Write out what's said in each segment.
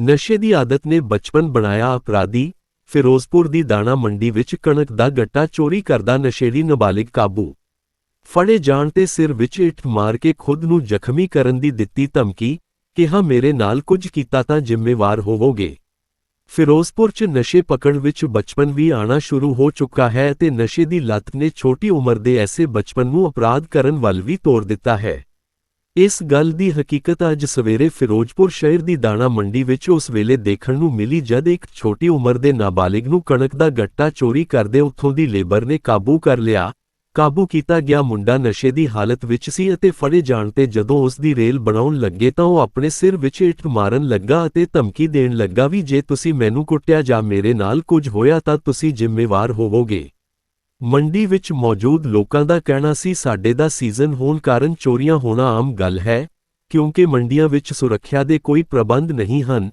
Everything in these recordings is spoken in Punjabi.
ਨਸ਼ੇ ਦੀ ਆਦਤ ਨੇ ਬਚਪਨ ਬਣਾਇਆ ਅਪਰਾਧੀ। ਫਿਰੋਜ਼ਪੁਰ ਦੀ ਦਾਣਾ ਮੰਡੀ ਵਿੱਚ ਕਣਕ ਦਾ ਗੱਟਾ ਚੋਰੀ ਕਰਦਾ ਨਸ਼ੇੜੀ ਨਾਬਾਲਿਗ ਕਾਬੂ। ਫੜੇ ਜਾਣ ਤੇ ਸਿਰ ਵਿੱਚ ਇੱਟ ਮਾਰ ਕੇ ਖੁਦ ਨੂੰ ਜ਼ਖਮੀ ਕਰਨ ਦੀ ਦਿੱਤੀ ਧਮਕੀ। ਕਿਹਾ, ਮੇਰੇ ਨਾਲ ਕੁਝ ਕੀਤਾ ਤਾਂ ਜ਼ਿੰਮੇਵਾਰ ਹੋਵੋਗੇ। ਫਿਰੋਜ਼ਪੁਰ 'ਚ ਨਸ਼ੇ ਪਕੜ ਵਿੱਚ ਬਚਪਨ ਵੀ ਆਣਾ ਸ਼ੁਰੂ ਹੋ ਚੁੱਕਾ ਹੈ ਤੇ ਨਸ਼ੇ ਦੀ ਲਤ ਨੇ ਛੋਟੀ ਉਮਰ ਦੇ ਐਸੇ ਬਚਪਨ ਨੂੰ ਅਪਰਾਧ ਕਰਨ ਵੱਲ ਵੀ ਤੋੜ ਦਿੱਤਾ ਹੈ। ਇਸ ਗੱਲ ਦੀ ਹਕੀਕਤ ਅੱਜ ਸਵੇਰੇ ਫਿਰੋਜ਼ਪੁਰ ਸ਼ਹਿਰ ਦੀ ਦਾਣਾ ਮੰਡੀ ਵਿੱਚ ਉਸ ਵੇਲੇ ਦੇਖਣ ਨੂੰ ਮਿਲੀ ਜਦ ਇੱਕ ਛੋਟੀ ਉਮਰ ਦੇ ਨਾਬਾਲਿਗ ਨੂੰ ਕਣਕ ਦਾ ਗੱਟਾ ਚੋਰੀ ਕਰਦੇ ਉੱਥੋਂ ਦੀ ਲੇਬਰ ਨੇ ਕਾਬੂ ਕਰ ਲਿਆ ਕਾਬੂ ਕੀਤਾ ਗਿਆ ਮੁੰਡਾ ਨਸ਼ੇ ਦੀ ਹਾਲਤ ਵਿੱਚ ਸੀ ਅਤੇ ਫੜੇ ਜਾਣ ਤੇ ਜਦੋਂ ਉਸ ਦੀ ਰੇਲ ਬਣਾਉਣ ਲੱਗੇ ਤਾਂ ਉਹ ਆਪਣੇ ਸਿਰ ਵਿੱਚ ਇੱਟ ਮਾਰਨ ਲੱਗਾ ਅਤੇ ਧਮਕੀ ਦੇਣ ਲੱਗਾ, ਵੀ ਜੇ ਤੁਸੀਂ ਮੈਨੂੰ ਕੁੱਟਿਆ ਜਾਂ ਮੇਰੇ ਨਾਲ ਕੁਝ ਹੋਇਆ ਤਾਂ ਤੁਸੀਂ ਜ਼ਿੰਮੇਵਾਰ ਹੋਵੋਗੇ। ਮੰਡੀ ਵਿੱਚ ਮੌਜੂਦ ਲੋਕਾਂ ਦਾ ਕਹਿਣਾ ਸੀ, ਸਾਡੇ ਦਾ ਸੀਜ਼ਨ ਹੋਣ ਕਾਰਨ ਚੋਰੀਆਂ ਹੋਣਾ ਆਮ ਗੱਲ ਹੈ, ਕਿਉਂਕਿ ਮੰਡੀਆਂ ਵਿੱਚ ਸੁਰੱਖਿਆ ਦੇ ਕੋਈ ਪ੍ਰਬੰਧ ਨਹੀਂ ਹਨ।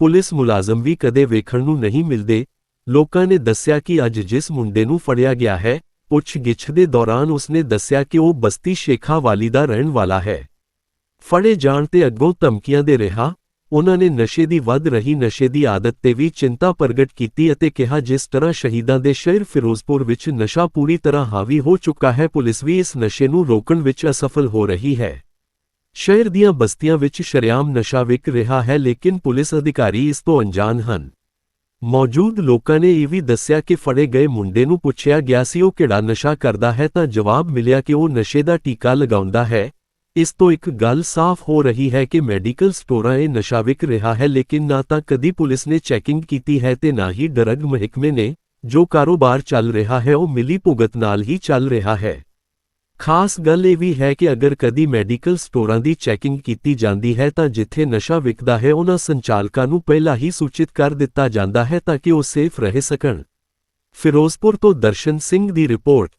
ਪੁਲਿਸ ਮੁਲਾਜ਼ਮ ਵੀ ਕਦੇ ਵੇਖਣ ਨੂੰ ਨਹੀਂ ਮਿਲਦੇ। ਲੋਕਾਂ ਨੇ ਦੱਸਿਆ ਕਿ ਅੱਜ ਜਿਸ ਮੁੰਡੇ ਨੂੰ ਫੜਿਆ ਗਿਆ ਹੈ ਪੁੱਛਗਿੱਛ ਦੇ ਦੌਰਾਨ ਉਸਨੇ ਦੱਸਿਆ ਕਿ ਉਹ ਬਸਤੀ ਸ਼ੇਖਾਵਾਲੀ ਦਾ ਰਹਿਣ ਵਾਲਾ ਹੈ। ਫੜੇ ਜਾਣ ਤੇ ਅੱਗੋਂ ਧਮਕੀਆਂ ਦੇ ਰਿਹਾ, ਉਹਨਾਂ ਨੇ ਨਸ਼ੇ ਦੀ ਵੱਧ ਰਹੀ ਨਸ਼ੇ ਦੀ ਆਦਤ ਤੇ ਵੀ ਚਿੰਤਾ ਪ੍ਰਗਟ ਕੀਤੀ ਅਤੇ ਕਿਹਾ, ਜਿਸ ਤਰ੍ਹਾਂ ਸ਼ਹੀਦਾਂ ਦੇ ਸ਼ਹਿਰ ਫਿਰੋਜ਼ਪੁਰ ਵਿੱਚ ਨਸ਼ਾ ਪੂਰੀ ਤਰ੍ਹਾਂ ਹਾਵੀ ਹੋ ਚੁੱਕਾ ਹੈ, ਪੁਲਿਸ ਵੀ ਇਸ ਨਸ਼ੇ ਨੂੰ ਰੋਕਣ ਵਿੱਚ ਅਸਫਲ ਹੋ ਰਹੀ ਹੈ। ਸ਼ਹਿਰ ਦੀਆਂ ਬਸਤੀਆਂ ਵਿੱਚ ਸ਼ਰੇਆਮ ਨਸ਼ਾ ਵਿਕ ਰਿਹਾ ਹੈ, ਲੇਕਿਨ ਪੁਲਿਸ ਅਧਿਕਾਰੀ ਇਸ ਤੋਂ ਅਣਜਾਣ ਹਨ। ਮੌਜੂਦ ਲੋਕਾਂ ਨੇ ਇਹ ਵੀ ਦੱਸਿਆ ਕਿ ਫੜੇ ਗਏ ਮੁੰਡੇ ਨੂੰ ਪੁੱਛਿਆ ਗਿਆ ਸੀ ਉਹ ਕਿਹੜਾ ਨਸ਼ਾ ਕਰਦਾ ਹੈ ਤਾਂ ਜਵਾਬ ਮਿਲਿਆ ਕਿ ਉਹ ਨਸ਼ੇ ਦਾ ਟੀਕਾ ਲਗਾਉਂਦਾ ਹੈ ਇਸ ਤੋਂ ਇੱਕ ਗੱਲ ਸਾਫ਼ ਹੋ ਰਹੀ ਹੈ ਕਿ ਮੈਡੀਕਲ ਸਟੋਰਾਂ ਇਹ ਨਸ਼ਾ ਵਿਕ ਰਿਹਾ ਹੈ ਲੇਕਿਨ ਨਾ ਤਾਂ ਕਦੀ ਪੁਲਿਸ ਨੇ ਚੈਕਿੰਗ ਕੀਤੀ ਹੈ ਤੇ ਨਾ ਹੀ ਡਰੱਗ ਮਹਿਕਮੇ ਨੇ ਜੋ ਕਾਰੋਬਾਰ ਚੱਲ ਰਿਹਾ ਹੈ ਉਹ ਮਿਲੀ ਭੁਗਤ ਨਾਲ ਹੀ ਚੱਲ ਰਿਹਾ ਹੈ ਖਾਸ ਗੱਲ ਇਹ ਵੀ ਹੈ ਕਿ ਅਗਰ ਕਦੀ ਮੈਡੀਕਲ ਸਟੋਰਾਂ ਦੀ ਚੈਕਿੰਗ ਕੀਤੀ ਜਾਂਦੀ ਹੈ ਤਾਂ ਜਿੱਥੇ ਨਸ਼ਾ ਵਿਕਦਾ ਹੈ ਉਹਨਾਂ ਸੰਚਾਲਕਾਂ ਨੂੰ ਪਹਿਲਾਂ ਹੀ ਸੂਚਿਤ ਕਰ ਦਿੱਤਾ ਜਾਂਦਾ ਹੈ ਤਾਂ ਕਿ ਉਹ ਸੇਫ ਰਹਿ ਸਕਣ। ਫਿਰੋਜ਼ਪੁਰ ਤੋਂ ਦਰਸ਼ਨ ਸਿੰਘ ਦੀ ਰਿਪੋਰਟ।